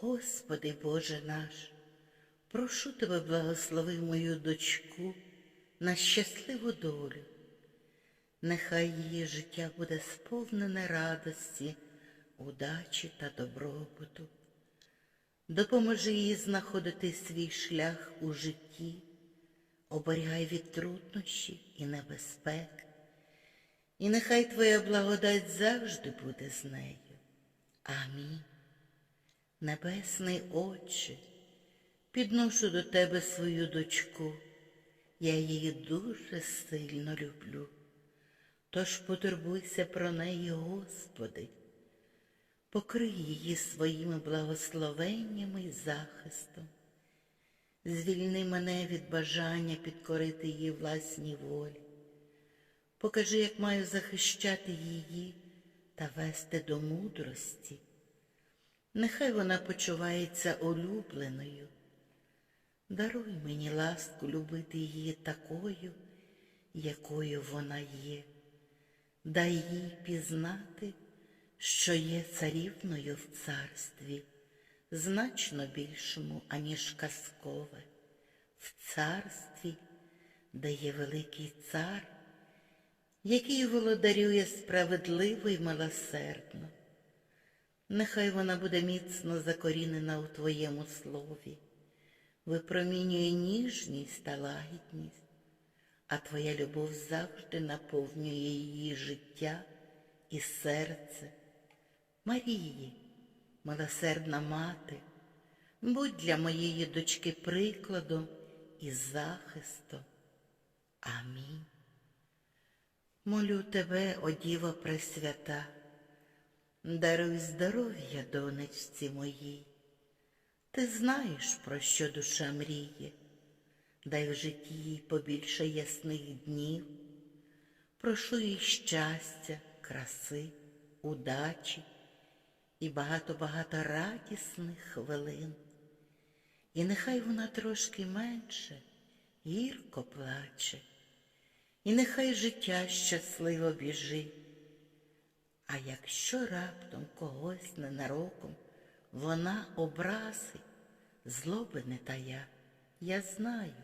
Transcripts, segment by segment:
Господи Боже наш, прошу Тебе, благослови мою дочку на щасливу долю. Нехай її життя буде сповнене радості, удачі та добробуту. Допоможи їй знаходити свій шлях у житті, оберігай від труднощів і небезпек. І нехай Твоя благодать завжди буде з нею. Амінь. Небесний Отче, підношу до Тебе свою дочку, я її дуже сильно люблю. Тож потурбуйся про неї, Господи, покрий її своїми благословеннями і захистом. Звільни мене від бажання підкорити її власній волі. Покажи, як маю захищати її та вести до мудрості. Нехай вона почувається улюбленою. Даруй мені ласку любити її такою, якою вона є. Дай їй пізнати, що є царівною в царстві, значно більшому, аніж казкове, в царстві, де є великий цар, який володарює справедливо й милосердно. Нехай вона буде міцно закорінена у Твоєму слові, випромінює ніжність та лагідність, а Твоя любов завжди наповнює її життя і серце. Марії, милосердна мати, будь для моєї дочки прикладом і захистом. Амінь. Молю тебе, о Діво Пресвята, даруй здоров'я донечці моїй. Ти знаєш, про що душа мріє, дай в житті їй побільше ясних днів, прошу їй щастя, краси, удачі і багато-багато радісних хвилин. І нехай вона трошки менше гірко плаче, і нехай життя щасливо біжить. А якщо раптом когось ненароком вона образить, злоби не тая, я знаю,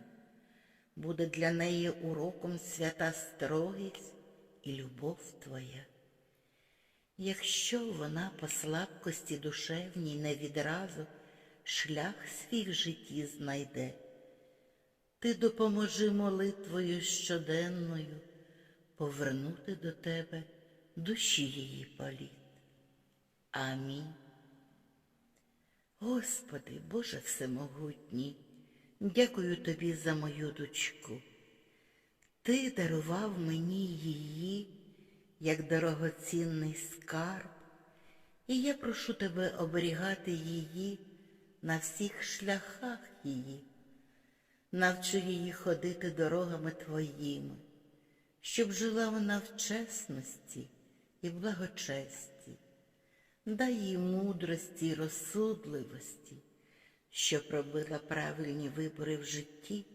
буде для неї уроком свята строгість і любов твоя. Якщо вона по слабкості душевній не відразу шлях свій в житті знайде, ти допоможи молитвою щоденною повернути до тебе душі її політ. Амінь. Господи, Боже Всемогутній, дякую Тобі за мою дочку. Ти дарував мені її як дорогоцінний скарб, і я прошу тебе оберігати її на всіх шляхах її, навчи її ходити дорогами Твоїми, щоб жила вона в чесності і благочесті, дай їй мудрості й розсудливості, щоб робила правильні вибори в житті,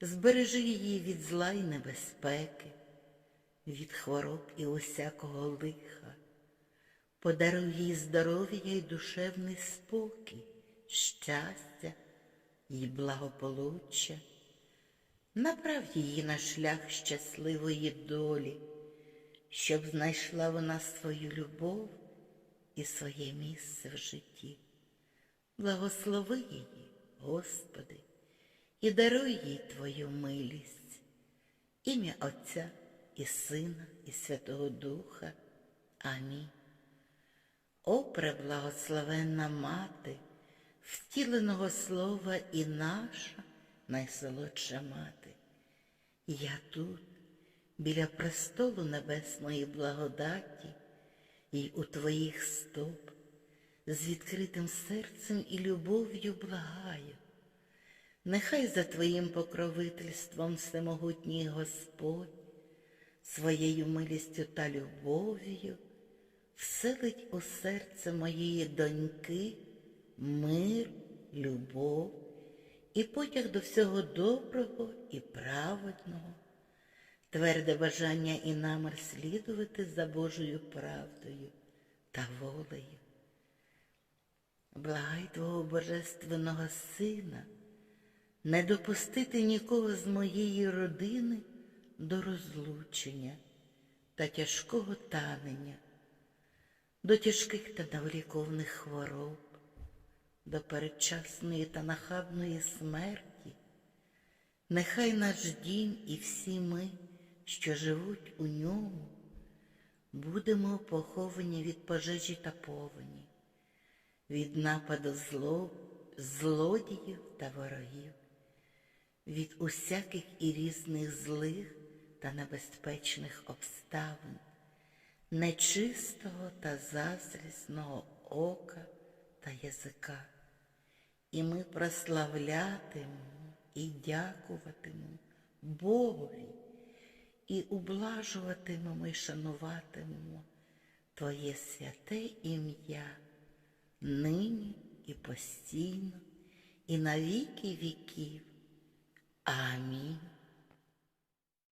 збережи її від зла й небезпеки, від хвороб і усякого лиха, подаруй їй здоров'я й душевний спокій, щастя і благополуччя. Направ її на шлях щасливої долі, щоб знайшла вона свою любов і своє місце в житті. Благослови її, Господи, і даруй їй Твою милість, ім'я Отця і Сина, і Святого Духа. Амінь. О, преблагословенна Мати, втіленого слова і наша найсолодша мати. Я тут, біля престолу небесної благодаті, і у твоїх стоп, з відкритим серцем і любов'ю благаю. Нехай за твоїм покровительством всемогутній Господь своєю милістю та любов'ю вселить у серце моєї доньки мир, любов і потяг до всього доброго і праведного, тверде бажання і намір слідувати за Божою правдою та волею. Благай Твого Божественного Сина, не допустити нікого з моєї родини до розлучення та тяжкого танення, до тяжких та невліковних хвороб, до передчасної та нахабної смерті. Нехай наш дім і всі ми, що живуть у ньому, будемо поховані від пожежі та повені, від нападу зло, злодіїв та ворогів, від усяких і різних злих та небезпечних обставин, нечистого та зазрісного ока та язика. І ми прославлятимемо і дякуватимемо Богові, і ублажуватимемо і шануватимемо Твоє святе ім'я нині і постійно, і на віки віків. Амінь.